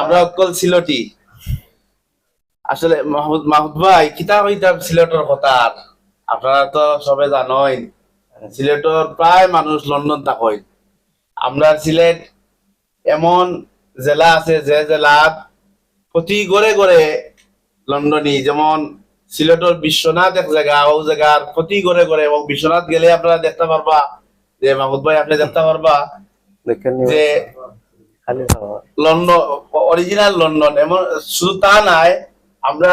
আমরা অকল সিলটি। আসলে মাহমুদ মাহমুদ ভাই কিতা কইতাম সিলেটর কথা আপনারা তো সবে জানেন সিলেটর প্রায় মানুষ লন্ডন থাকই। আমরা সিলেট এমন জেলা আছে যে জেলাত প্রতি গড়ে গড়ে লন্ডনী যেমন সিলেটর বিশ্বনাথ এক জায়গা ও জায়গার প্রতি গড়ে গড়ে এবং বিশ্বনাথ গেলে আপনারা দেখতে পারবা যে মাহমুদ ভাই আপনি দেখতে পারবা দেখেন যে লন্ডন অরিজিনাল লন্ডন এমন শুধু তা নাই আমরা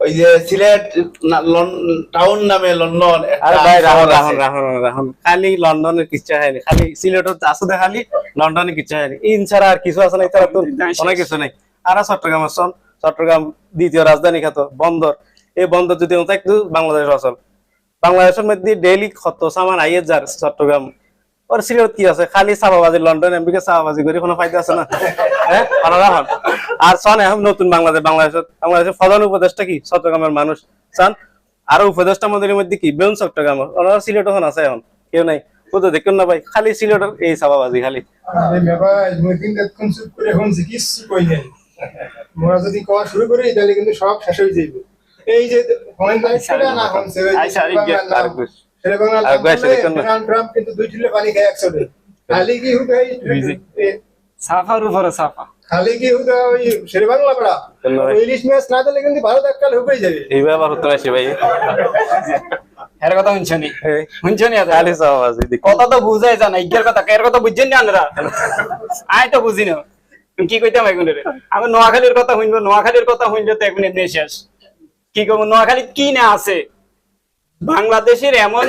ওই যে সিলেট টাউন নামে লন্ডন আরে ভাই রাহুল রাহুল রাহুল রাহুল। খালি লন্ডনের কিচ্ছা হয়নি খালি সিলেটের আসলে খালি লন্ডনের কিচ্ছা হয়নি। ইন ছাড়া আর কিছু আছে না তারা তো অনেক কিছু নেই। আর চট্টগ্রাম আসন চট্টগ্রাম দ্বিতীয় রাজধানী খ্যাত বন্দর। এই বন্দর যদি একটু বাংলাদেশ অচল বাংলাদেশের মধ্যে ডেইলি কত সামান আইয়ে যার চট্টগ্রাম ওর সিলেট কি আছে খালি চাপাবাজি লন্ডন এমবিকে চাপাবাজি করে কোনো ফায়দা আছে না হ্যাঁ ভালো রাখুন আর সন এখন নতুন বাংলাদেশ বাংলাদেশের বাংলাদেশের প্রধান উপদেশটা কি চট্টগ্রামের মানুষ চান আর উপদেশটা আমাদের মধ্যে কি বেউন চট্টগ্রাম ওনারা সিলেট এখন আছে এখন কেউ নাই ও তো দেখুন না ভাই খালি সিলেটের এই চাপাবাজি খালি আরে মোরা যদি কোয়া শুরু করি তাহলে কিন্তু সব শেষ হয়ে যাইবে এই যে যে আচ্ছা, এই যে বাংলার আর নাম। কুছ। শেরে বাংলার আর নাম কুছ, বললে দেখুন না। ডোনাল্ড ট্রাম্প কিন্তু দুই ঠিলে পানি খায় একসাথে। খালি কি হুদা সাফার উপরে সাফা। খালি কি হুদা ওই শেরে বাংলা পড়া? কেন ম্যাচ না দিলে কিন্তু ভারত এককাল হবেই যাবে। এইবার আবার হতে আসে ভাই। এর কথা শুনছনি শুনছনি খালি চাপাবাজি কথা তো বুঝাই জানা ইজ্ঞার কথা এর কথা বুঝছেন না তো বুঝি না। কি কইতাম এখন আমি নোয়াখালীর কথা শুনব নোয়াখালীর কথা শুনলে তো এখন এমনি শেষ। কি করব নোয়াখালী কি না আছে? বাংলাদেশের এমন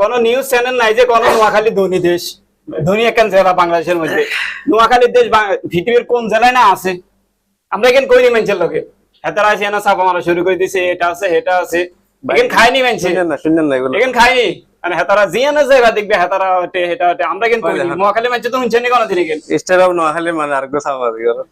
কোন নিউজ চ্যানেল নাই যে কোন নোয়াখালী ধনী দেশ ধনী একখান জেলা বাংলাদেশের মধ্যে। নোয়াখালীর দেশ পৃথিবীর কোন জেলায় না আছে। আমরা এখানে কইনি মানুষের লোকে। হেতারা আসে না চাপা মারা শুরু করে দিছে এটা আছে এটা আছে। এখানে খায়নি এগুলো। এখানে খাইনি মানে হেতারা জিয়া না যাইবা দেখবে হেতারা হটে হেটা হটে আমরা কিন্তু। নোয়াখালী মাঝে তো শুনছেন কোনদিন এখানে। অফ নোয়াখালী মানে চাপাবাজি করো।